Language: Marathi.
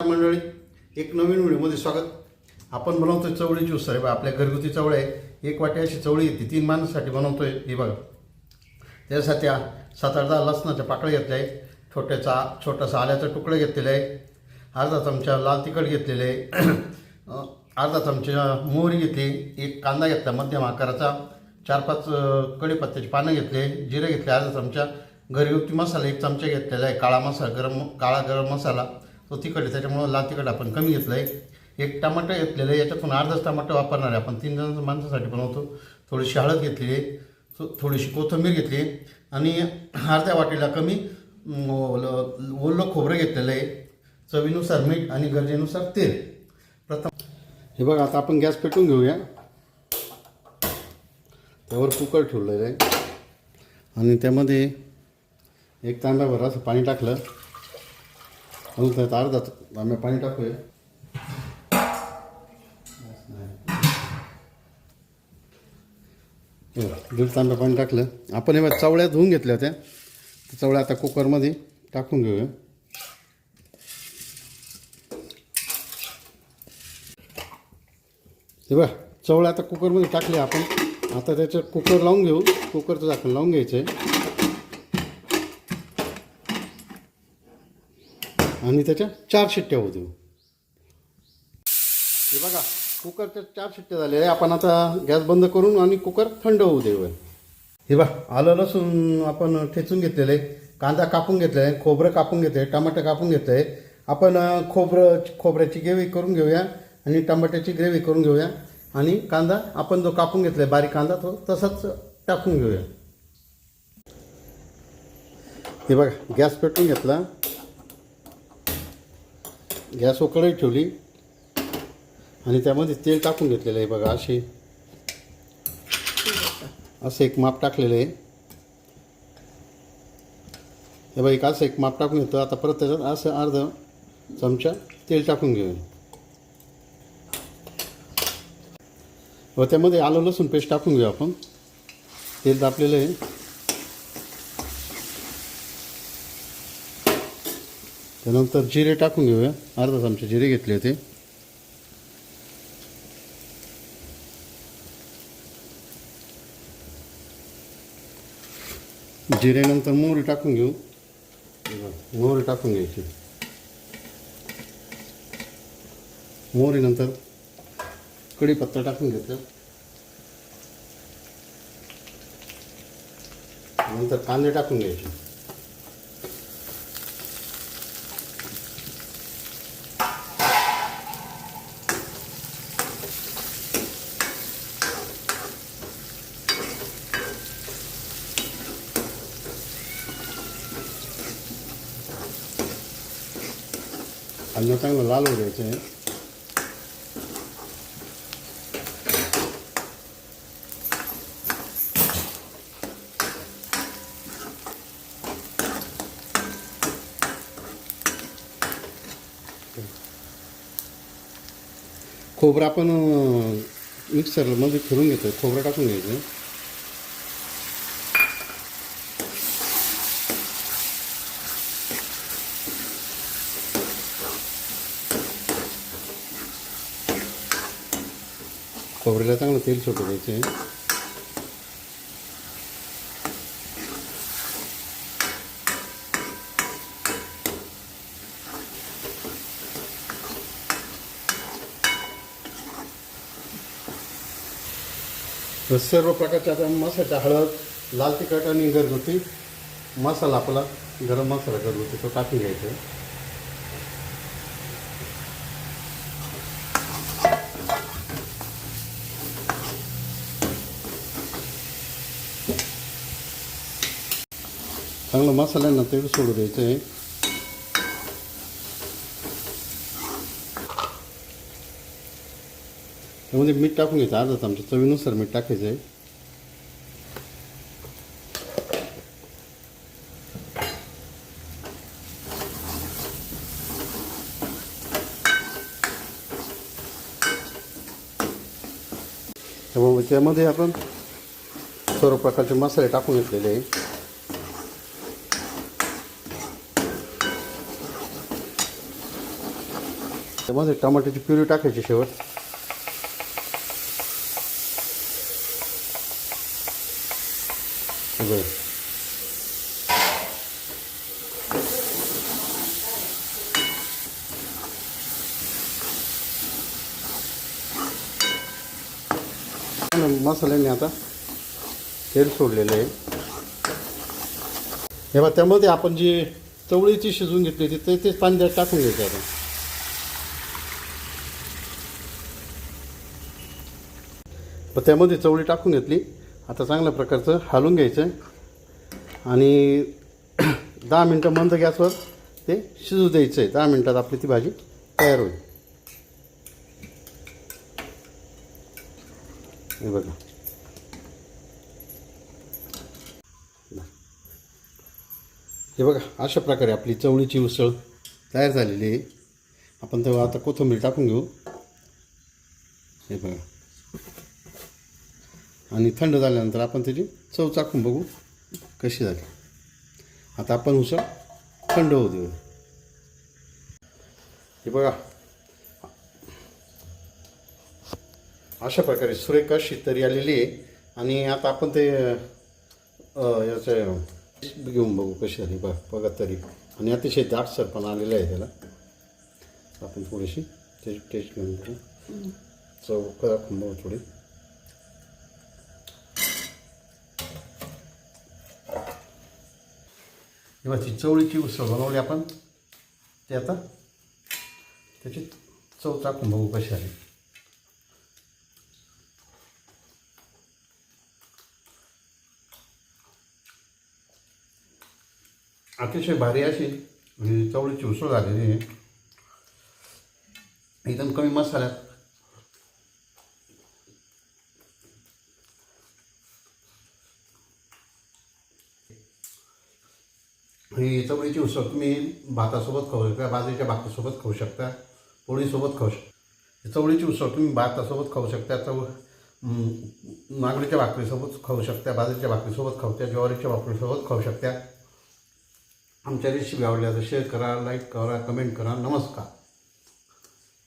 मंडळी एक नवीन व्हिडिओमध्ये स्वागत. आपण बनवतोय चवळी ज्यूस आहे बा आपल्या घरगुती चवळी आहे. एक वाटी अशी चवळी येते. तीन माणसासाठी बनवतोय हे बघा. त्यासाठी सात आठ दहा लसणाच्या पाकळ्या घेतल्या आहे छोट्याचा छोटासा आल्याचा तुकडा घेतलेला आहे अर्धा चमचा लाल तिखट घेतलेले आहे. अर्धा चमचा मोहरी घेतली. एक कांदा घेतला मध्यम आकाराचा. चार पाच कढीपत्त्याची पानं घेतले. जिरे घेतले अर्धा चमचा. घरगुती मसाला एक चमचा घेतलेला आहे. काळा मसाला गरम काळा गरम मसाला. तो तिखट आहे त्याच्यामुळं लाल तिखट आपण कमी घेतलं आहे एक टमाटर घेतलेलं आहे याच्यातून अर्धच टमाटर वापरणार आहे. आपण तीन जण माणसासाठी बनवतो. थोडीशी हळद घेतली आहे थो- थोडीशी कोथिंबीर घेतली आहे आणि अर्ध्या वाटीला कमी ओलं ओलं खोबरं घेतलेलं आहे. चवीनुसार मीठ आणि गरजेनुसार तेल. प्रथम हे बघा आता आपण गॅस पेटवून घेऊया. त्यावर कुकर ठेवलेलं आहे. आणि त्यामध्ये एक तांब्याभर असं पाणी टाकलं. अजून त्यात अर्धा आम्ही पाणी टाकूया. दीड तांब्या पाणी टाकलं. आपण हे चवळ्या धुवून घेतल्या होत्या. त्या चवळ्या आता कुकरमध्ये टाकून घेऊया. हे बघा चवळ्या आता कुकरमध्ये टाकली आपण. आता त्याचं कुकर लावून घेऊ. कुकरचं झाकण लावून घ्यायचं आहे. आणि त्याच्या चार शिट्ट्या होऊ देऊ. हे बघा कुकरच्या चार शिट्ट्या झालेल्या आहे आपण आता गॅस बंद करून आणि कुकर थंड होऊ देऊ हे बा आलं लसूण आपण ठेचून घेतलेलं आहे. कांदा कापून घेतलेला आहे खोबरं कापून घेतलं आहे टमाटर कापून घेतलं आहे आपण खोबरं खोबऱ्याची ग्रेव्ही करून घेऊया आणि टमाट्याची ग्रेव्ही करून घेऊया. आणि कांदा आपण जो कापून घेतला आहे बारीक कांदा तो तसाच टाकून घेऊया. हे बघा गॅस पेटून घेतला. गॅस कढई ठेवली आणि त्यामध्ये तेल टाकून घेतलेलं आहे बघा असे. असं एक माप टाकलेलं आहे. हे बघा एक असं एक माप टाकून घेतो. आता परत त्याच्यात असं अर्ध चमचा तेल टाकून घेऊन. व त्यामध्ये आलं लसूण पेस्ट टाकून घेऊ आपण. तेल तापलेलं आहे. त्यानंतर जिरे टाकून घेऊया. अर्धा चमचे जिरे घेतले होते. जिरेनंतर मोहरी टाकून घेऊ. मोहरी टाकून घ्यायची. मोहरीनंतर कढीपत्ता टाकून घेतला. नंतर कांदे टाकून घ्यायचे. कांदा चांगला लाल होऊ द्यायचं आहे खोबरं आपण अं, मिक्सरमध्ये फिरून घेतो खोबरं टाकून घ्यायचं खोबऱ्याला चांगलं तेल सुटू द्यायचं आहे. सर्व प्रकारच्या आता मसाल्याच्या हळद लाल तिखट आणि घरगुती मसाला आपला गरम मसाला घरगुती तो टाकून घ्यायचा. चांगलं मसाल्यांना तेल सोडू द्यायचं आहे. त्यामध्ये म्हणजे मीठ टाकून घ्यायचं आजच आमच्या चवीनुसार मीठ टाकायचं आहे. त्यामुळे त्यामध्ये आपण सर्व प्रकारचे मसाले टाकून घेतलेले आहे. त्यामध्ये टमाट्याची प्युरी टाकायची शेवट. हे मसाल्याने आता तेल सोडलेलं आहे. हे बघा त्यामध्ये आपण जी चवळीची शिजवून घेतली होती ते तेच पाणी टाकून घ्यायचं आता. मग त्यामध्ये चवळी टाकून घेतली. आता चांगल्या प्रकारचं हालून घ्यायचं. आणि दहा मिनटं मंद गॅसवर ते शिजू द्यायचं आहे दहा मिनटात आपली ती भाजी तयार होईल. हे बघा. हे बघा अशा प्रकारे आपली चवळीची उसळ तयार झालेली आहे. आपण तेव्हा आता कोथिंबीर टाकून घेऊ. हे बघा. आणि थंड झाल्यानंतर आपण त्याची चव चाकून बघू कशी झाली. आता आपण उसळ थंड होऊ देऊ. हे बघा. अशा प्रकारे सुरेख अशी तरी आलेली आहे. आणि आता आपण ते याचं घेऊन बघू कशी झाली. बघ बघा तरी. आणि अतिशय दाटसर पण आलेलं आहे त्याला. आपण थोडीशी त्याची टेस्ट घेऊन बघू चव करा बघू थोडी. किंवा ती चवळीची उसळ बनवली आपण. ते आता त्याची चव चाकून बघू कशी आली अतिशय भारी अशी म्हणजे चवळीची उसळ झालेली आहे. एकदम कमी मसाल्यात. ही चवळीची उसळ तुम्ही भातासोबत खाऊ शकता बाजरीच्या भाकरीसोबत खाऊ शकता पोळीसोबत खाऊ शकता. चवळीची उसळ तुम्ही भातासोबत खाऊ शकता चव नागडीच्या भाकरीसोबत खाऊ शकता बाजरीच्या भाकरीसोबत खाऊ शकता ज्वारीच्या भाकरीसोबत खाऊ शकता. आमच्या रेसिपी आवडल्या तर शेअर करा लाईक करा कमेंट करा नमस्कार.